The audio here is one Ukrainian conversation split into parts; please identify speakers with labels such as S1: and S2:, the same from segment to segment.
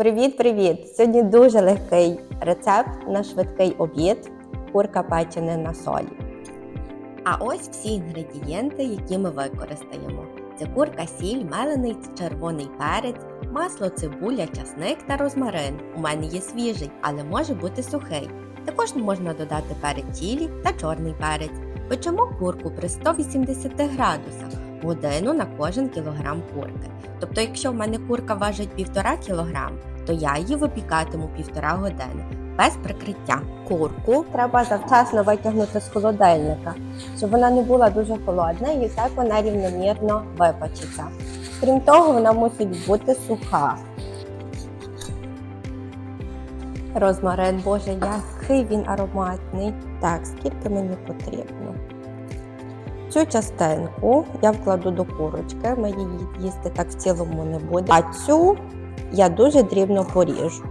S1: Привіт-привіт! Сьогодні дуже легкий рецепт на швидкий обід курка печена на солі. А ось всі інгредієнти, які ми використаємо: це курка, сіль, мелений червоний перець, масло, цибуля, часник та розмарин. У мене є свіжий, але може бути сухий. Також можна додати перець чілі та чорний перець. Печемо курку при 180 градусах годину на кожен кілограм курки. Тобто, якщо в мене курка важить 1,5 кг, то я її випікатиму півтора години без прикриття. Курку треба завчасно витягнути з холодильника, щоб вона не була дуже холодна і так вона рівномірно випечеться. Крім того, вона мусить бути суха. Розмарин, боже, який він ароматний. Так, скільки мені потрібно? Цю частинку я вкладу до курочки, ми її їсти так в цілому не будемо. А цю я дуже дрібно поріжу.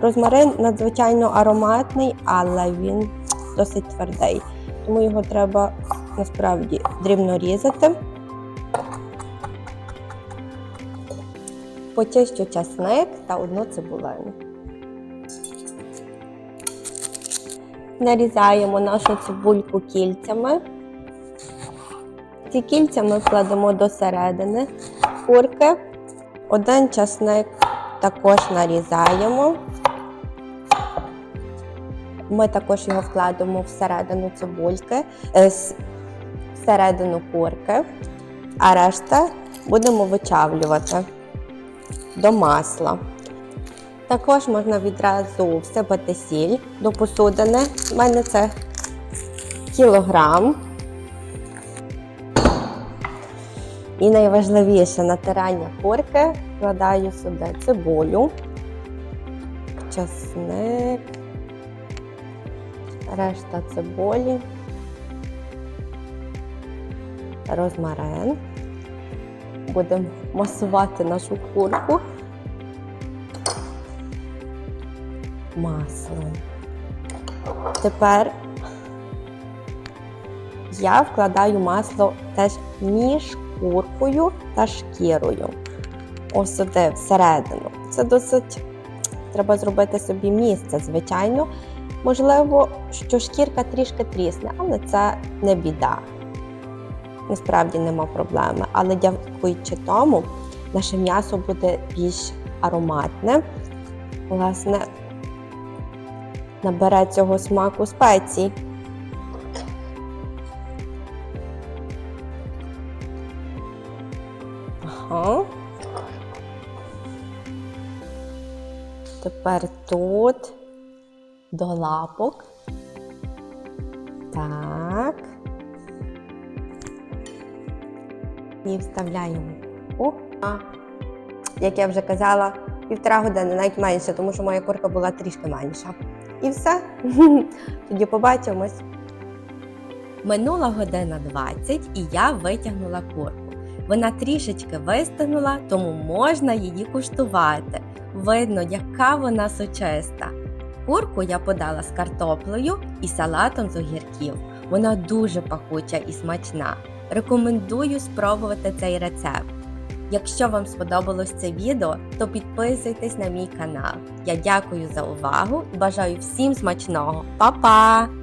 S1: Розмарин надзвичайно ароматний, але він досить твердий, тому його треба насправді дрібно різати. Почищу часник та одну цибулину. Нарізаємо нашу цибульку кільцями. Ці кільця ми вкладемо до середини курки. Один часник також нарізаємо. Ми також його вкладемо всередину цибульки, е, всередину курки, а решта будемо вичавлювати до масла. Також можна відразу всипати сіль до посудини. У мене це кілограм. І найважливіше натирання курки вкладаю сюди цибулю, часник, решта цибулі, розмарин. Будемо масувати нашу курку маслом. Тепер я вкладаю масло теж між куркою та шкірою. Ось сюди всередину. Це досить треба зробити собі місце, звичайно. Можливо, що шкірка трішки трісне, але це не біда. Насправді нема проблеми. Але дякуючи тому, наше м'ясо буде більш ароматне. Власне, набере цього смаку спецій. Ага. Тепер тут до лапок. Так. І вставляємо. О, як я вже казала, півтора години, навіть менше, тому що моя курка була трішки менша. І все. Тоді побачимось. Минула година 20 і я витягнула курку. Вона трішечки вистигнула, тому можна її куштувати. Видно, яка вона сочиста. Курку я подала з картоплею і салатом з огірків. Вона дуже пахуча і смачна. Рекомендую спробувати цей рецепт. Якщо вам сподобалось це відео, то підписуйтесь на мій канал. Я дякую за увагу і бажаю всім смачного. Па-па!